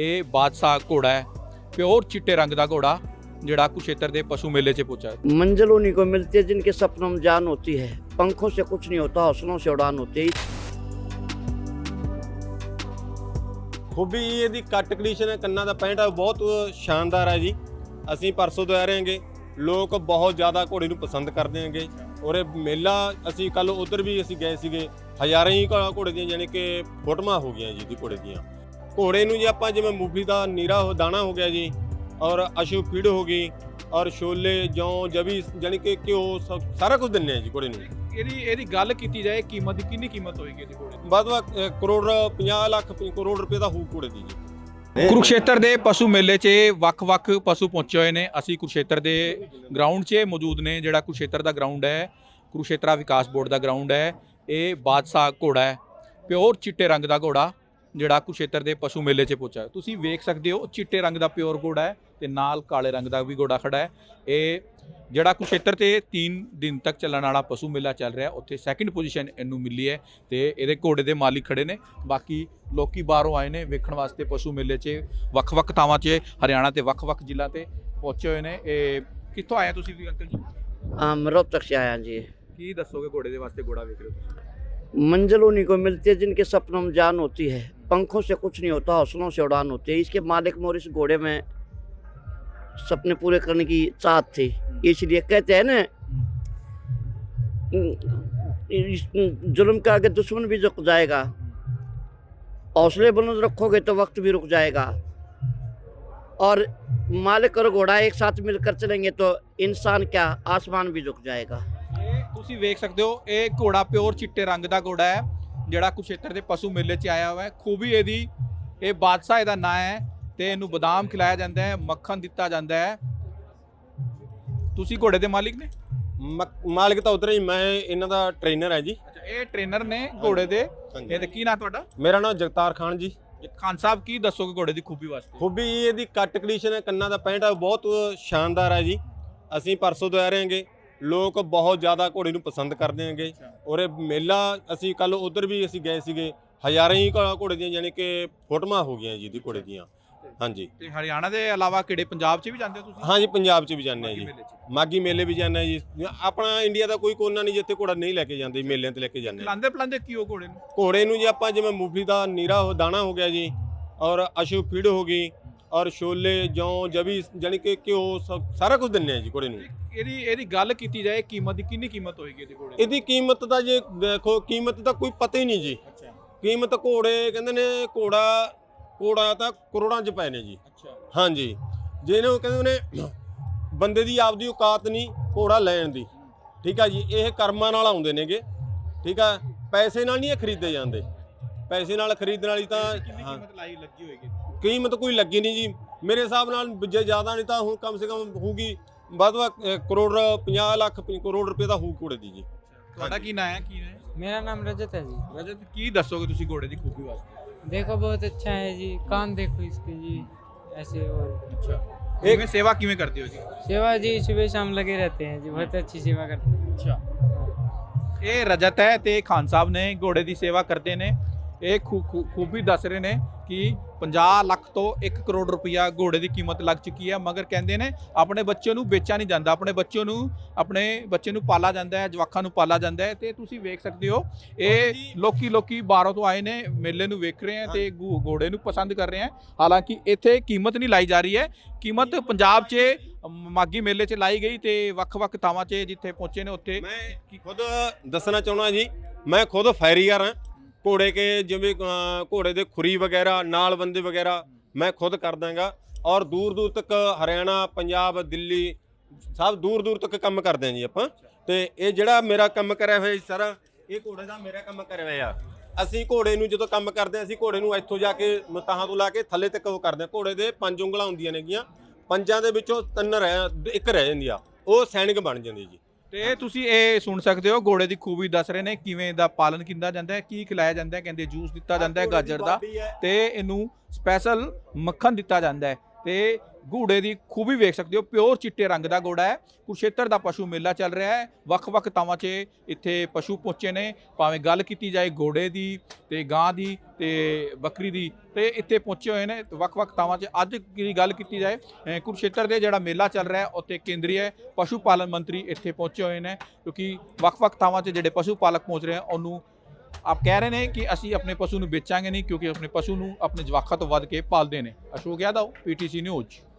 ਇਹ ਬਾਦਸ਼ਾਹ ਘੋੜਾ ਹੈ ਪਿਓਰ ਚਿੱਟੇ ਰੰਗ ਦਾ ਘੋੜਾ ਜਿਹੜਾ ਕੁਸ਼ੇਤਰ ਦੇ ਪਸ਼ੂ ਮੇਲੇ 'ਚ ਪਹੁੰਚਾ ਹੈ मंजिल उन्हीं को मिलती है जिनके सपनों में जान होती है पंखों से कुछ नहीं होता हौसलों से उड़ान होती है ਖੂਬੀ ਇਹਦੀ ਕੱਟ ਕੰਡੀਸ਼ਨ ਹੈ ਕੰਨਾਂ ਦਾ ਪੈਂਟ ਹੈ ਬਹੁਤ ਸ਼ਾਨਦਾਰ ਹੈ ਜੀ ਅਸੀਂ ਪਰਸੋਂ ਤੋਂ ਆ ਰਹੇ ਹਾਂਗੇ ਲੋਕ ਬਹੁਤ ਜ਼ਿਆਦਾ ਘੋੜੇ ਨੂੰ ਪਸੰਦ ਕਰਦੇ ਹਾਂਗੇ ਔਰ ਇਹ ਮੇਲਾ ਅਸੀਂ ਕੱਲ ਉਧਰ ਵੀ ਅਸੀਂ ਗਏ ਸੀਗੇ ਹਜ਼ਾਰਾਂ ਹੀ ਘੋ- ਘੋੜੇ ਦੀਆਂ ਯਾਨੀ ਕਿ ਫੋਟੋਆਂ ਹੋ ਗਈਆਂ ਜੀ ਦੀ ਘੋੜੇ ਦੀਆਂ ਘੋੜੇ ਨੂੰ ਜੀ ਆਪਾਂ ਜਿਵੇਂ ਮੂੰਗਫਲੀ ਦਾ ਨੀਰਾ ਹੋ- ਦਾਣਾ ਹੋ ਗਿਆ ਜੀ ਔਰ ਅਸ਼ੂ ਫੀਡ ਹੋ ਗਈ ਔਰ ਛੋਲੇ ਜੌਂ ਜਵੀ ਯਾਨੀ ਕਿ ਘਿਓ ਸਭ- ਸਾਰਾ ਕੁਝ ਦਿੰਨੇ ਆ ਜੀ ਘੋੜੇ ਨੂੰ ਇਹਦੀ ਇਹਦੀ ਗੱਲ ਕੀਤੀ ਜਾਏ ਕੀਮਤ ਦੀ ਕਿੰਨੀ ਕੀਮਤ ਹੋਏਗੀ ਇਹਦੀ ਘੋੜੇ ਦੀ? ਵੱਧ ਤੋਂ ਵੱਧ, ਅ, ਕਰੋੜ 50 ਲੱਖ ਕਰੋੜ ਰੁਪਏ ਦਾ ਹੋਊ ਘੋੜੇ ਦੀ ਜੀ। ਕੁਰੂਕਸ਼ੇਤਰ ਦੇ ਪਸ਼ੂ ਮੇਲੇ 'ਚ ਵੱਖ-ਵੱਖ ਪਸ਼ੂ ਪਹੁੰਚੇ ਹੋਏ ਨੇ। ਅਸੀਂ ਕੁਰੂਕਸ਼ੇਤਰ ਦੇ ਗਰਾਊਂਡ 'ਚ ਮੌਜੂਦ ਨੇ ਜਿਹੜਾ ਕੁਰੂਕਸ਼ੇਤਰ ਦਾ ਗਰਾਊਂਡ ਹੈ ਕੁਰੂਕਸ਼ੇਤਰਾ ਵਿਕਾਸ ਬੋਰਡ ਦਾ ਗਰਾਊਂਡ ਹੈ ਇਹ ਬਾਦਸ਼ਾਹ ਘੋੜਾ ਹੈ ਪਿਓਰ ਚਿੱਟੇ ਰੰਗ ਦਾ ਘੋੜਾ। ਜਿਹੜਾ ਕੁਰੂਕਸ਼ੇਤਰ ਦੇ ਪਸ਼ੂ ਮੇਲੇ 'ਚ ਪਹੁੰਚਾ ਹੈ ਤੁਸੀਂ ਵੇਖ ਸਕਦੇ ਹੋ ਚਿੱਟੇ ਰੰਗ ਦਾ ਪਿਓਰ ਘੋੜਾ ਹੈ ਤੇ ਨਾਲ ਕਾਲੇ ਰੰਗ ਦਾ ਵੀ ਘੋੜਾ ਖੜਾ ਹੈ ਇਹ ਜਿਹੜਾ ਕੁਰੂਕਸ਼ੇਤਰ ਤੇ 3 ਦਿਨ ਤੱਕ ਚੱਲਣ ਵਾਲਾ ਪਸ਼ੂ ਮੇਲਾ ਚੱਲ ਰਿਹਾ ਉੱਥੇ ਸੈਕਿੰਡ ਪੋਜੀਸ਼ਨ ਇਹਨੂੰ ਮਿਲੀ ਹੈ ਤੇ ਇਹਦੇ ਘੋੜੇ ਦੇ ਮਾਲਿਕ ਖੜੇ ਨੇ ਬਾਕੀ ਲੋਕੀ ਬਾਹਰੋਂ ਆਏ ਨੇ ਵੇਖਣ ਵਾਸਤੇ ਪਸ਼ੂ ਮੇਲੇ 'ਚ ਵੱਖ-ਵੱਖ ਥਾਵਾਂ 'ਚ ਹਰਿਆਣਾ ਤੇ ਵੱਖ-ਵੱਖ ਜ਼ਿਲ੍ਹਾ ਤੇ ਪਹੁੰਚੇ ਹੋਏ ਨੇ ਇਹ ਕਿੱਥੋਂ ਆਏ ਤੁਸੀਂ ਵੀ ਅੰਕਲ ਜੀ हम रोहतक से आया जी ਕੀ ਦੱਸੋਗੇ ਘੋੜੇ ਦੇ ਵਾਸਤੇ ਘੋੜਾ ਵੇਖ ਰਹੇ ਹੋ ਤੁਸੀਂ मंजिल उन्हीं को मिलती है जिनके सपनों में जान होती है पंखों से कुछ नहीं होता हौसलों से उड़ान होती है इसके मालिक मोर इस घोड़े में सपने पूरे करने की चाहत थी इसलिए कहते हैं ना इस जुल्म के आगे दुश्मन भी झुक जाएगा हौसले बुलंद रखोगे तो वक्त भी रुक जाएगा और मालिक और घोड़ा एक साथ मिलकर चलेंगे तो इंसान क्या आसमान भी झुक जाएगा ਇਹ ਤੁਸੀਂ ਵੇਖ ਸਕਦੇ ਹੋ ਇਹ ਘੋੜਾ ਪਿਓਰ ਚਿੱਟੇ ਰੰਗ ਦਾ ਘੋੜਾ ਹੈ ਜਿਹੜਾ ਕੁਸ਼ੇਤਰ ਦੇ ਪਸ਼ੂ ਮੇਲੇ 'ਚ ਆਇਆ ਹੋਇਆ ਹੈ ਖੂਬੀ ਇਹਦੀ ਇਹ ਬਾਦਸ਼ਾਹ ਇਹਦਾ ਨਾਂ ਹੈ ਤੇ ਇਹਨੂੰ ਬਦਾਮ ਖਿਲਾਇਆ ਜਾਂਦਾ ਹੈ ਮੱਖਣ ਦਿੱਤਾ ਜਾਂਦਾ ਹੈ। ਤੁਸੀਂ ਘੋੜੇ ਦੇ ਮਾਲਿਕ ਨੇ? ਮ- ਮਾਲਕ ਤਾਂ ਉਧਰ ਹੀ ਮੈਂ ਇਹਨਾਂ ਦਾ ਟ੍ਰੇਨਰ ਹੈ ਜੀ। ਅੱਛਾ ਇਹ ਟ੍ਰੇਨਰ ਨੇ ਘੋੜੇ ਦੇ। ਇਹ ਤੇ ਕੀ ਨਾਂ ਤੁਹਾਡਾ? ਮੇਰਾ ਨਾਮ ਜਗਤਾਰ ਖਾਨ ਜੀ। ਖਾਨ ਸਾਹਿਬ ਕੀ ਦੱਸੋਗੇ ਘੋੜੇ ਦੀ ਖੂਬੀ ਵਾਸਤੇ? ਖੂਬੀ ਇਹਦੀ ਕੱਟ ਕੰਡੀਸ਼ਨ ਹੈ ਕੰਨਾਂ ਦਾ ਪੈਂਟ ਹੈ ਬਹੁਤ ਸ਼ਾਨਦਾਰ ਹੈ ਜੀ। ਅਸੀਂ ਪਰਸੋਂ ਤੋਂ ਆ ਲੋਕ ਬਹੁਤ ਜ਼ਿਆਦਾ ਘੋੜੇ ਨੂੰ ਪਸੰਦ ਕਰਦੇ ਹਾਂਗੇ। ਔਰ ਇਹ ਮੇਲਾ ਅਸੀਂ ਕੱਲ ਉਧਰ ਵੀ ਅਸੀਂ ਗਏ ਸੀਗੇ। ਹਜ਼ਾਰਾਂ ਹੀ ਘੋੜੇ ਦੀਆਂ ਯਾਨੀ ਕਿ ਫੋਟੋਆਂ ਹੋ ਗਈਆਂ ਜੀ ਦੀ ਘੋੜੇ ਦੀਆਂ। ਹਾਂਜੀ। ਤੇ ਹਰਿਆਣਾ ਦੇ ਇਲਾਵਾ ਕਿਹੜੇ ਪੰਜਾਬ 'ਚ ਵੀ ਜਾਂਦੇ ਹੋ ਤੁਸੀਂ? ਹਾਂਜੀ ਪੰਜਾਬ 'ਚ ਵੀ ਜਾਂਦੇ ਆ ਜੀ। ਮਾਗੀ ਮੇਲੇ ਵੀ ਜਾਂਦੇ ਆ ਜੀ। ਆਪਣਾ ਇੰਡੀਆ ਦਾ ਕੋਈ ਕੋਨਾ ਨਹੀਂ ਜਿੱਥੇ ਘੋੜਾ ਨਹੀਂ ਲੈ ਕੇ ਜਾਂਦੇ ਮੇਲਿਆਂ ਤੇ ਲੈ ਕੇ ਜਾਂਦੇ। ਆ। ਖਿਲਾਉਂਦੇ ਪਲਾਉਂਦੇ ਕੀ ਹੋ ਘੋੜੇ ਨੂੰ? ਘੋੜੇ ਨੂੰ ਜੀ ਆਪਾਂ ਜਿਵੇਂ ਮੂੰਗਫਲੀ ਦਾ ਨੀਰਾ ਹੋ- ਦਾਣਾ ਹੋ ਗਿਆ ਜੀ। ਔਰ ਅਸ਼ੂ ਫੀਡ ਹੋ ਗਈ। ਔਰ ਛੋਲੇ ਜੌਂ ਜਵੀ ਯਾਨੀ ਕਿ ਘਿਓ ਸਭ- ਸਾਰਾ ਕੁਝ ਦਿੰਨੇ ਆ ਜੀ ਘੋੜੇ ਨੂੰ। ਇਹਦੀ ਇਹਦੀ ਗੱਲ ਕੀਤੀ ਜਾਏ ਕੀਮਤ ਦੀ ਕਿੰਨੀ ਕੀਮਤ ਹੋਏਗੀ ਇਹਦੀ ਘੋੜੇ ਇਹਦੀ ਕੀਮਤ ਤਾਂ ਜੇ ਦੇਖੋ ਕੀਮਤ ਦਾ ਕੋਈ ਪਤਾ ਹੀ ਨਹੀਂ ਜੀ। ਅੱਛਾ। ਕੀਮਤ ਘੋੜੇ ਕਹਿੰਦੇ ਨੇ ਘੋੜਾ ਘੋੜਾ ਤਾਂ ਕਰੋੜਾਂ 'ਚ ਪਏ ਨੇ ਜੀ। ਅੱਛਾ। ਹਾਂਜੀ। ਜਿਹਨੂੰ ਕਹਿੰਦੇ ਨੇ ਬੰਦੇ ਦੀ ਆਪਦੀ ਔਕਾਤ ਨਹੀਂ ਘੋੜਾ ਲੈਣ ਦੀ। ਠੀਕ ਆ ਜੀ ਇਹ ਕਰਮਾਂ ਨਾਲ ਆਉਂਦੇ ਨੇਗੇ। ਠੀਕ ਆ ਪੈਸੇ ਨਾਲ ਨਹੀਂ ਇਹ ਖਰੀਦੇ ਜਾਂਦੇ। ਪੈਸੇ ਨਾਲ ਖਰੀਦਣ ਵਾਲੀ ਤਾਂ ਕਿੰਨੀ ਹਾਂ, ਕੀਮਤ ਲਾਈ ਲੱਗੀ ਹੋਏਗੀ? ਕੀਮਤ ਕੋਈ ਲੱਗੀ ਨਹੀਂ ਜੀ ਮੇਰੇ ਹਿਸਾਬ ਨਾਲ ਜੇ ਜ਼ਿਆਦਾ ਨਹੀਂ ਤਾਂ ਹੁਣ ਕਮ ਸੇ ਕਮ ਹੋਊਗੀ ਵੱਧ ਤੋਂ ਵੱਧ, ਅ, ਕਰੋੜ 50 ਲੱਖ ਪ- ਕਰੋੜ ਰੁਪਏ ਦਾ ਹੋਊ ਘੋੜੇ ਦੀ ਜੀ ਤੁਹਾਡਾ ਕੀ ਨਾਂ ਹੈ ਕੀ ਹੈ मेरा नाम रजत है जी ਰਜਤ ਕੀ ਦੱਸੋਗੇ ਤੁਸੀਂ ਘੋੜੇ ਦੀ ਖੂਬੀ ਵਾਸਤੇ देखो बहुत अच्छा है जी कान देखो इसके जी ऐसे और ਅੱਛਾ ਕਿਵੇਂ ਸੇਵਾ ਕਿਵੇਂ ਕਰਦੇ ਹੋ ਜੀ सेवा जी सुबह शाम लगे रहते हैं जी बहुत अच्छी सेवा करते हैं ਅੱਛਾ ਇਹ ਰਜਤ ਹੈ ਤੇ ਖਾਨ ਸਾਹਿਬ ਨੇ ਘੋੜੇ ਦੀ ਸੇਵਾ ਕਰਦੇ ਨੇ ਇਹ ਖੂਬੀ ਦੱਸ ਰਹੇ ਨੇ ਕਿ 50 ਲੱਖ ਤੋਂ 1 ਕਰੋੜ ਰੁਪਇਆ ਘੋੜੇ ਦੀ ਕੀਮਤ ਲੱਗ ਚੁੱਕੀ ਹੈ ਮਗਰ ਕਹਿੰਦੇ ਨੇ ਆਪਣੇ ਬੱਚੇ ਨੂੰ ਵੇਚਿਆ ਨਹੀਂ ਜਾਂਦਾ ਆਪਣੇ ਬੱਚੇ ਨੂੰ ਆਪਣੇ ਬੱਚੇ ਨੂੰ ਪਾਲਾ ਜਾਂਦਾ ਹੈ ਜਵਾਕਾਂ ਨੂੰ ਪਾਲਾ ਜਾਂਦਾ ਹੈ ਤੇ ਤੁਸੀਂ ਵੇਖ ਸਕਦੇ ਹੋ ਇਹ ਲੋਕੀ ਲੋਕੀ ਬਾਹਰੋਂ ਤੋਂ ਆਏ ਨੇ ਮੇਲੇ ਨੂੰ ਵੇਖ ਰਹੇ ਆ ਤੇ ਘੋੜੇ ਨੂੰ ਪਸੰਦ ਕਰ ਰਹੇ ਆ ਹਾਲਾਂਕਿ ਇੱਥੇ ਕੀਮਤ ਨਹੀਂ ਲਾਈ ਜਾ ਰਹੀ ਹੈ ਕੀਮਤ ਪੰਜਾਬ 'ਚ ਮਾਗੀ ਮੇਲੇ 'ਚ ਲਾਈ ਗਈ ਤੇ ਵੱਖ-ਵੱਖ ਥਾਵਾਂ 'ਚ ਜਿੱਥੇ ਪਹੁੰਚੇ ਨੇ ਉੱਥੇ। ਮੈਂ ਖੁਦ ਦੱਸਣਾ ਚਾਹਣਾ ਜੀ ਮੈਂ ਖੁਦ ਫੈਰੀਅਰ ਹਾਂ ਘੋੜੇ ਕੇ ਜਿਵੇਂ ਅ, ਘੋੜੇ ਦੇ ਖੁਰੀ ਵਗੈਰਾ ਨਾਲ ਬੰਦੇ ਵਗੈਰਾ ਮੈਂ ਖੁਦ ਕਰ ਦਾਂਗਾ। ਔਰ ਦੂਰ ਦੂਰ ਤੱਕ ਹਰਿਆਣਾ ਪੰਜਾਬ ਦਿੱਲੀ ਸਭ ਦੂਰ ਦੂਰ ਤੱਕ ਕੰਮ ਕਰਦੇ ਹਾਂ ਜੀ ਆਪਾਂ। ਤੇ ਇਹ ਜਿਹੜਾ ਮੇਰਾ ਕੰਮ ਕਰਿਆ ਹੋਇਆ ਜੀ ਸਾਰਾ ਇਹ ਘੋੜੇ ਦਾ ਮੇਰਾ ਕੰਮ ਕਰਿਆ ਹੋਇਆ। ਅਸੀਂ ਘੋੜੇ ਨੂੰ ਜਦੋਂ ਕੰਮ ਕਰਦੇ ਹਾਂ ਅਸੀਂ ਘੋੜੇ ਨੂੰ ਇੱਥੋਂ ਜਾ ਕੇ ਮਤਾਹਾਂ ਤੋਂ ਲਾ ਕੇ ਥੱਲੇ ਤੱਕ ਉਹ ਕਰਦੇ ਹਾਂ। ਘੋੜੇ ਦੇ ਪੰਜ ਉਂਗਲਾਂ ਹੁੰਦੀਆਂ ਨੇਗੀਆਂ। ਪੰਜਾਂ ਦੇ ਵਿੱਚੋਂ ਤਿੰਨ ਰਹਿ ਇੱਕ ਰਹਿ ਜਾਂਦੀ ਆ। ਉਹ ਸੈਨਿਕ ਬਣ ਜਾਂਦੀ ਜੀ। ਤੇ ਤੁਸੀਂ ਇਹ ਸੁਣ ਸਕਦੇ ਹੋ ਘੋੜੇ ਦੀ ਖੂਬੀ ਦੱਸ ਰਹੇ ਨੇ ਕਿਵੇਂ ਦਾ ਪਾਲਣ ਕੀਤਾ ਜਾਂਦਾ ਹੈ ਕੀ ਖਿਲਾਇਆ ਜਾਂਦਾ ਹੈ ਕਹਿੰਦੇ ਜੂਸ ਦਿੱਤਾ ਜਾਂਦਾ ਹੈ ਗਾਜਰ ਦਾ ਤੇ ਇਹਨੂੰ ਸਪੈਸ਼ਲ ਮੱਖਣ ਦਿੱਤਾ ਜਾਂਦਾ ਹੈ। ਤੇ ਘੋੜੇ ਦੀ ਖੂਬੀ ਵੇਖ ਸਕਦੇ ਹੋ। ਪਿਓਰ ਚਿੱਟੇ ਰੰਗ ਦਾ ਘੋੜਾ ਹੈ। ਕੁਰਸ਼ੇਤਰ ਦਾ ਪਸ਼ੂ ਮੇਲਾ ਚੱਲ ਰਿਹਾ ਹੈ। ਵੱਖ-ਵੱਖ ਥਾਵਾਂ 'ਚ ਇੱਥੇ ਪਸ਼ੂ ਪਹੁੰਚੇ ਨੇ। ਭਾਵੇਂ ਗੱਲ ਕੀਤੀ ਜਾਏ ਘੋੜੇ ਦੀ ਤੇ ਗਾਂ ਦੀ ਤੇ ਬੱਕਰੀ ਦੀ ਤੇ ਇੱਥੇ ਪਹੁੰਚੇ ਹੋਏ ਨੇ। ਵੱਖ-ਵੱਖ ਥਾਵਾਂ 'ਚ ਅੱਜ ਦੀ ਗੱਲ ਕੀਤੀ ਜਾਏ ਕੁਰਸ਼ੇਤਰ ਦੇ ਜਿਹੜਾ ਮੇਲਾ ਚੱਲ ਰਿਹਾ ਹੈ, ਉੱਥੇ ਕੇਂਦਰੀ ਪਸ਼ੂ ਪਾਲਣ ਮੰਤਰੀ ਇੱਥੇ ਪਹੁੰਚੇ ਹੋਏ ਨੇ। ਕਿਉਂਕਿ ਵੱਖ-ਵੱਖ ਥਾਵਾਂ 'ਚ ਜਿਹੜੇ ਪਸ਼ੂ ਪਾਲਕ ਪਹੁੰਚ ਰਹੇ ਆ, ਉਹਨੂੰ ਆਪ ਕਹਿ ਰਹੇ ਨੇ ਕਿ ਅਸੀਂ ਆਪਣੇ ਪਸ਼ੂ ਨੂੰ ਵੇਚਾਂਗੇ ਨਹੀਂ, ਕਿਉਂਕਿ ਆਪਣੇ ਪਸ਼ੂ ਨੂੰ ਆਪਣੇ ਜਵਾਕਾਂ ਤੋਂ ਵੱਧ ਕੇ ਪਾਲਦੇ ਨੇ। Ashok Yadav, PTC news.